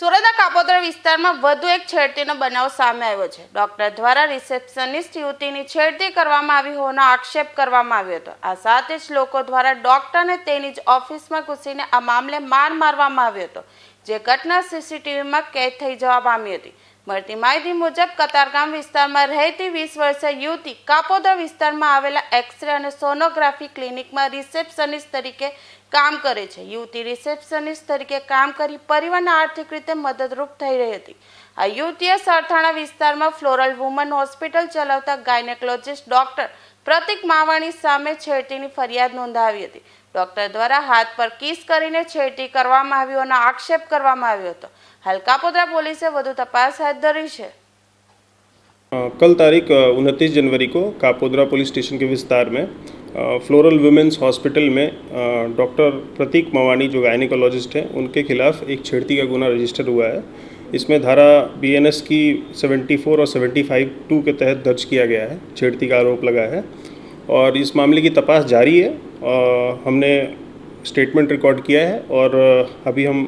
સુરતના કાપોદ્રા વિસ્તારમાં વધુ એક છેડતીનો બનાવ સામે આવ્યો છે. ડોક્ટર દ્વારા રિસેપ્શનિસ્ટ યુવતીની છેડતી કરવામાં આવી હોવાનો આક્ષેપ કરવામાં આવ્યો હતો. આ સાથે જ લોકો દ્વારા ડોક્ટરને તેની જ ઓફિસમાં ઘૂસીને આ મામલે માર મારવામાં આવ્યો હતો, જે ઘટના સીસીટીવીમાં કેદ થઈ જવા પામી હતી. મળતી માહિતી મુજબ, કતારગામ વિસ્તારમાં રહેતી વીસ વર્ષીય યુવતી કાપોદ્રા વિસ્તારમાં આવેલા એક્સરે અને સોનોગ્રાફી ક્લિનિકમાં રિસેપ્શનિસ્ટ તરીકે કામ કરે છે. યુવતી રિસેપ્શનિસ્ટ તરીકે કામ કરી પરિવારને આર્થિક રીતે મદદરૂપ થઈ રહી હતી. આ યુવતીએ સરથાણા વિસ્તારમાં ફ્લોરલ વુમન હોસ્પિટલ ચલાવતા ગાયનેકોલોજિસ્ટ ડોક્ટર પ્રતિક માવાણી સામે છેડતીની ફરિયાદ નોંધાવી હતી. ડોક્ટર દ્વારા હાથ પર કિસ કરીને છેડતી કરવામાં આવ્યો અને આક્ષેપ કરવામાં આવ્યો હતો. હાલ કાપોદ્રા પોલીસે વધુ તપાસ હાથ ધરી છે. कल तारीख उनतीस जनवरी को कापोद्रा पुलिस स्टेशन के विस्तार में फ्लोरल वुमेंस हॉस्पिटल में डॉक्टर प्रतीक मवानी जो गायनिकोलॉजिस्ट हैं उनके खिलाफ एक छेड़ती का गुना रजिस्टर हुआ है। इसमें धारा बी एन एस की 74 और 75 टू के तहत दर्ज किया गया है छेड़ती का आरोप लगा है। और इस मामले की तपास जारी है अ, हमने स्टेटमेंट रिकॉर्ड किया है और अभी हम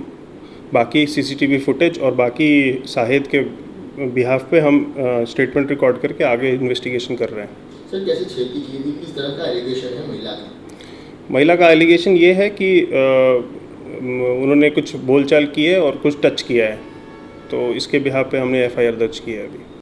बाकी सीसीटीवी फुटेज और बाकी साहिद के बिहाफ पे हम स्टेटमेंट रिकॉर्ड करके आगे इन्वेस्टिगेशन कर रहे हैं। सर कैसे छेड़ती की थी किस तरह का एलिगेशन है महिला का? महिला का एलिगेशन ये है कि uh, उन्होंने कुछ बोलचाल की है और कुछ टच किया है। तो इसके बिहाफ पे हमने एफआईआर दर्ज किया है अभी।